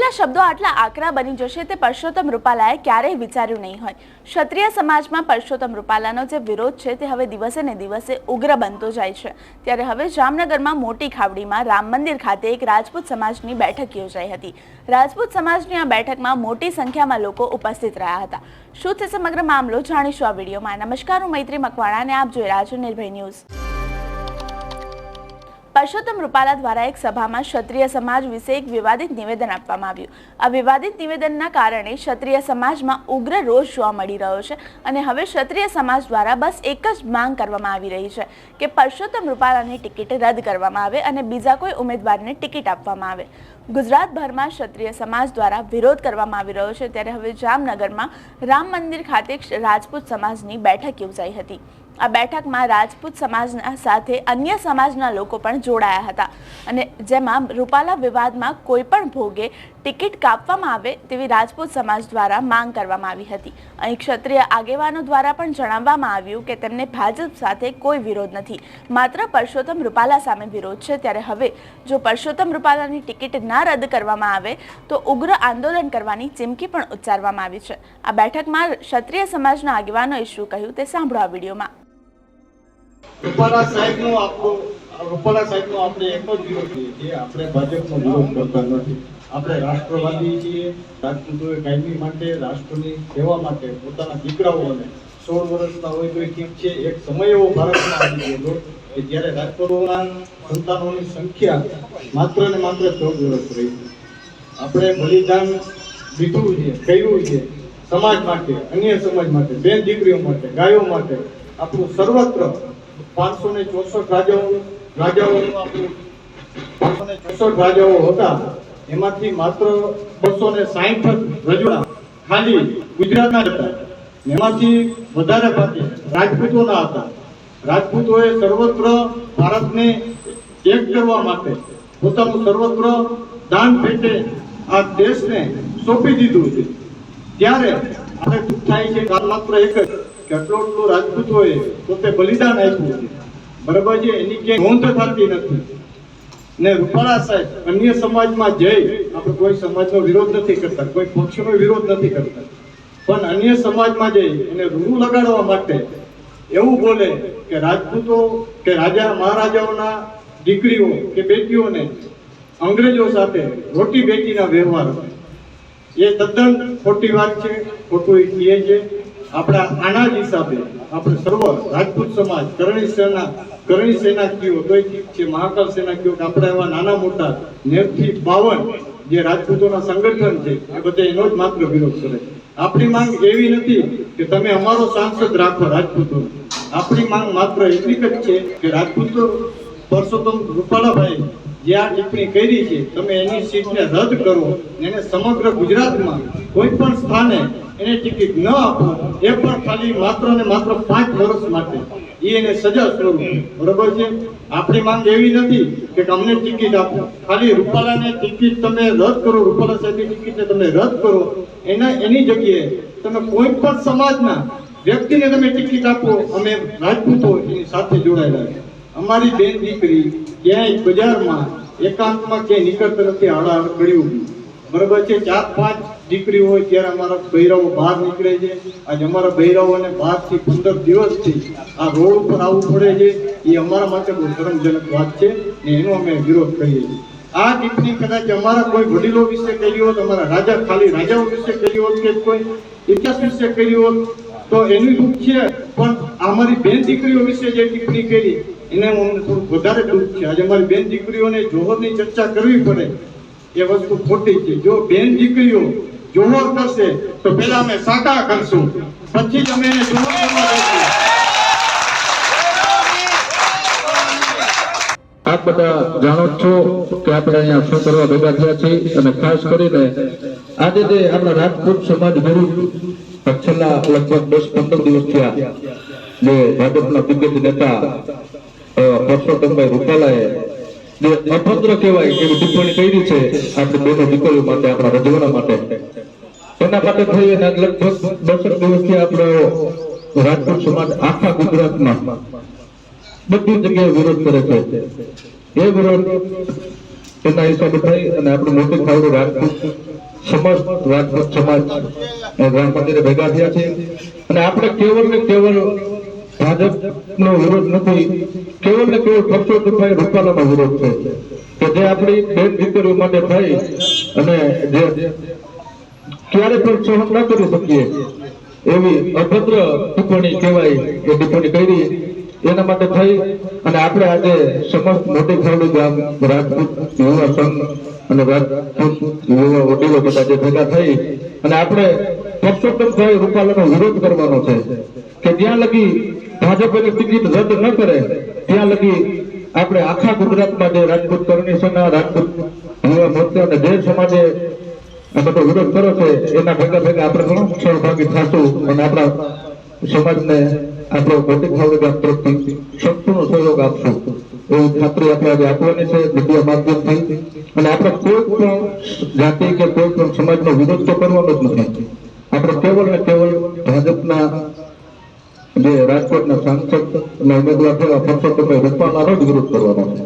શબ્દો આટલા આકરા બની જશે તે પરસોત્તમ રૂપાલાએ ક્યારેય વિચાર્યું નહીં હોય. ક્ષત્રિય સમાજમાં પરસોત્તમ રૂપાલાનો જે વિરોધ છે તે હવે દિવસે ને દિવસે ઉગ્ર બનતો જાય છે. ત્યારે હવે જામનગરમાં મોટી ખાવડીમાં રામ મંદિર ખાતે એક રાજપૂત સમાજની બેઠક યોજાઈ હતી. રાજપૂત સમાજની આ બેઠકમાં મોટી સંખ્યામાં લોકો ઉપસ્થિત રહ્યા હતા. શું છે સમગ્ર મામલો જાણીશું આ વિડીયોમાં. નમસ્કાર, હું મૈત્રી મકવાણા અને આપ જોઈ રહ્યા છો નિર્ભય ન્યૂઝ. પરસોત્તમ રૂપાલા દ્વારા એક સભામાં ક્ષત્રિય સમાજ વિશે એક વિવાદિત નિવેદન આપવામાં આવ્યું. આ વિવાદિત નિવેદનના કારણે ક્ષત્રિય સમાજમાં ઉગ્ર રોષ જોવા મળી રહ્યો છે અને હવે ક્ષત્રિય સમાજ દ્વારા બસ એક જ માંગ કરવામાં આવી રહી છે કે પરસોત્તમ રૂપાલાની ટિકિટ રદ કરવામાં આવે અને બીજા કોઈ ઉમેદવારને ટિકિટ આપવામાં આવે. ગુજરાતભરમાં ક્ષત્રિય સમાજ દ્વારા વિરોધ કરવામાં આવી રહ્યો છે ત્યારે હવે જામનગરમાં રામ મંદિર ખાતે રાજપૂત સમાજની બેઠક યોજાઈ હતી. આ બેઠકમાં રાજપૂત સમાજના સાથે અન્ય સમાજના લોકો પણ જોડાયા હતા અને જેમાં રૂપાલા વિવાદમાં કોઈ પણ ભોગે ટિકિટ કાપવામાં આવે તેવી રાજપૂત સમાજ દ્વારા માંગ કરવામાં આવી હતી. અહીં ક્ષત્રિય આગેવાનો દ્વારા પણ જણાવવામાં આવ્યું કે તેમને ભાજપ સાથે કોઈ વિરોધ નથી. માત્ર પરસોત્તમ રૂપાલા સામે વિરોધ છે. ત્યારે હવે જો પરસોત્તમ રૂપાલાની ટિકિટ ના રદ કરવામાં આવે, તો ઉગ્ર આંદોલન કરવાની ચીમકી પણ ઉચ્ચારવામાં આવી છે. આ બેઠકમાં ક્ષત્રિય સમાજના આગેવાનોએ શું કહ્યું તે સાંભળો આ વિડીયોમાં. રૂપાલા સાહેબનો આપણો રૂપાલા સાહેબનો આપણે એક જ વિરોધ છીએ કે આપણે ભાજપનો વિરોધ કરતા નથી. આપણે રાષ્ટ્રવાદી છીએ રાજપૂતોએ કાયમી માટે, રાષ્ટ્રની સેવા માટે, પોતાના દીકરાઓને સોળ વર્ષના હોય તો ઠીક છે? એક સમય એવો ભારતમાં આવી ગયો કે જ્યારે રાજપૂતોના સંતાનોની સંખ્યા માત્ર ને માત્ર ચૌદ વર્ષ રહી. આપણે બલિદાન દીધું છે, કર્યું છે, સમાજ માટે, અન્ય સમાજ માટે, બેન દીકરીઓ માટે, ગાયો માટે, આપણું સર્વત્ર પાંચસો ને ચોસઠ રાજાઓ રાજાઓનું આપણું પાંચસો ને ચોસઠ રાજાઓ હતા. એમાંથી માત્ર બસો ને સાહીઠ રજૂઆત. ખાલી ગુજરાતના હતા. એમાંથી વધારે ભાગે રાજપૂતોના હતા. રાજપૂતોએ સર્વત્ર ભારતને એક કરવા માટે પોતાનું સર્વત્ર દાન પેટે આ દેશને સોંપી દીધું છે. ત્યારે આપણે દુઃખ થાય છે કાલ માત્ર એક જ કે આટલો આટલું રાજપૂતોએ પોતે બલિદાન આપ્યું છે. બરાબર છે? એની ક્યાંય નોંધ થતી નથી. ને રૂપાળા સાહેબ, અન્ય સમાજમાં જઈ, આપણે કોઈ સમાજનો વિરોધ નથી કરતા, કોઈ પક્ષનો વિરોધ નથી કરતા. પણ અન્ય સમાજમાં જઈ એને રૂ લગાડવા માટે એવું બોલે કે રાજપૂતો, કે રાજા, મહારાજાઓના દીકરીઓ કે બેટીઓને અંગ્રેજો સાથે રોટી બેટીના વ્યવહાર એ તદ્દન ખોટી વાત છે, ખોટું એ છે. આપણા આના જ હિસાબે આપણે સર્વ રાજપૂત સમાજ, કરણી સેના કરણી સેના કયો ઠીક છે મહાકાલ સેના કયો કે આપણા એવા નાના મોટા નેવથી બાવન જે રાજપૂતોના સંગઠન છે, એ બધા એનો જ માત્ર વિરોધ કરે આપણી માંગ એવી નથી કે તમે અમારો સાંસદ રાખો રાજપૂતો. આપણી માંગ માત્ર એટલી જ છે કે રાજપૂતો પરસોત્તમ રૂપાલાભાઈ જે આ ટિપ્પણી કરી છે, તમે એની સીટને રદ કરો. એને સમગ્ર ગુજરાતમાં કોઈ પણ સ્થાને એને ટિકિટ ન આપો, એ પણ ખાલી માત્ર ને માત્ર પાંચ વર્ષ માટે. એ એને સજા સ્વરૂપ. બરોબર છે? આપણી માંગ એવી નથી કે અમને ટિકિટ આપો. ખાલી રૂપાલાને ટિકિટ તમે રદ કરો, રૂપાલા સાહેબની ટિકિટને તમે રદ કરો. એના, એની જગ્યાએ તમે કોઈ પણ સમાજના વ્યક્તિને તમે ટિકિટ આપો, અમે રાજપૂતો એની સાથે જોડાયેલા છે. અમારી બેન દીકરી ક્યાંય બજારમાં એકાંતમાં ક્યાંય નીકળતા તરફથી આડા કર્યું બરાબર છે ચાર પાંચ દીકરી હોય ત્યારે અમારા ભૈરવો બહાર નીકળે છે. આજે અમારા ભૈરવોને બારથી પંદર દિવસથી આ રોડ ઉપર આવવું પડે છે. એ અમારા માટે બહુ શરમજનક વાત છે ને એનો અમે વિરોધ કરીએ છીએ. આ ટિપ્પણી કદાચ અમારા કોઈ વડીલો વિશે કરી હોત, અમારા રાજા, ખાલી રાજાઓ વિશે કરી હોત કે કોઈ ઇતિહાસ વિશે કરી હોત, તો એનું દુઃખ છે. પણ અમારી બેન દીકરીઓ વિશે જે ટિપ્પણી કરી, એને અમને થોડું વધારે દુઃખ છે. આજે અમારી બેન દીકરીઓને જોહરની ચર્ચા કરવી પડે. એ વસ્તુ ખોટી છે. જો બેન દીકરીઓ જોહર કરશે તો પેલા અમે સાકા કરશું. પછી અમે એને આપ બધા જાણો છો કે આપણે અહીંયા શું કરવા ભેગા થયા છીએ અને ખાસ કરીને આજે જે આપણા રાજકોટ સમાજ વિરુદ્ધ છેલ્લા લગભગ દસ પંદર દિવસ થયા, જે ભાજપના દિગ્ગજ નેતા પરસોત્તમભાઈ રૂપાલાએ અભદ્ર કહેવાય એવી ટિપ્પણી કરી છે આપણે બેનો દીકરીઓ માટે, આપણા રજવાડા માટે. એના માટે થઈ અને લગભગ દસેક દિવસથી આપણો રાજકોટ સમાજ આખા ગુજરાતમાં બધી જગ્યાએ વિરોધ કરે છે. એ વિરોધ એના હિસાબે થઈ અને આપણે મોટી ખાવડો રાજકોટ સમાજ રાજકોટ સમાજ રામ મંદિરે ભેગા થયા છે. અને આપણે કેવળ ને કેવળ ભાજપનો વિરોધ નથી. કેવળ ને કેવળ પરસોત્તમભાઈ રૂપાલાનો વિરોધ છે. કે જે આપણી બેન દીકરીઓ માટે થઈ અને જે ક્યારે પણ સહન ન કરી શકીએ એવી અભદ્ર ટિપ્પણી કહેવાય એ ટિપ્પણી કરી એના માટે થઈ અને આપણે આજે સમસ્ત મોટી ખાવડી ગામ રાજપૂત યુવા સંઘ અને રાજપૂત યુવા વડીલો બધા જે ભેગા થઈ અને આપણે પરસોત્તમભાઈ રૂપાલાનો વિરોધ કરવાનો છે કે જ્યાં લગી ભાજપ એની ટિકિટ રદ ન કરે. ત્યાં લગી આપણે આખા ગુજરાતમાં જે રાજપૂત કરણી સેના રાજપૂત હવે મોરચા અને જૈન સમાજે બધો વિરોધ કર્યો છે, એના ભેગા ભેગા આપણે ઘણો સહભાગી થશું અને આપણા સમાજને આપણો ભૌતિક ગામ તરફથી સંપૂર્ણ સહયોગ આપશું. એવી ખાતરી આપણે આજે આપવાની છે મીડિયા માધ્યમથી. અને આપણે કોઈ પણ જાતિ કે કોઈ પણ સમાજનો વિરોધ તો કરવાનો જ નથી. આપણે કેવળ ને કેવળ ભાજપના જે રાજકોટના સાંસદ અને ઉમેદવાર થયા પરસોત્તમભાઈ રૂપાલાનો જ વિરોધ કરવાનો છે.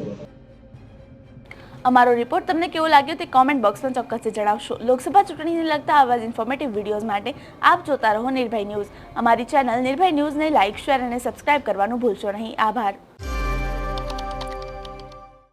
અમારો રિપોર્ટ તમને કેવો લાગ્યો તે કોમેન્ટ બોક્સમાં ચોક્કસથી જણાવશો. લોકસભા ચૂંટણીને લગતા આવા જ ઇન્ફોર્મેટિવ વિડીયોઝ માટે આપ જોતા રહો નિર્ભય ન્યૂઝ. અમારી ચેનલ નિર્ભય ન્યૂઝને લાઇક શેર અને સબસ્ક્રાઇબ કરવાનું ભૂલશો નહીં. આભાર.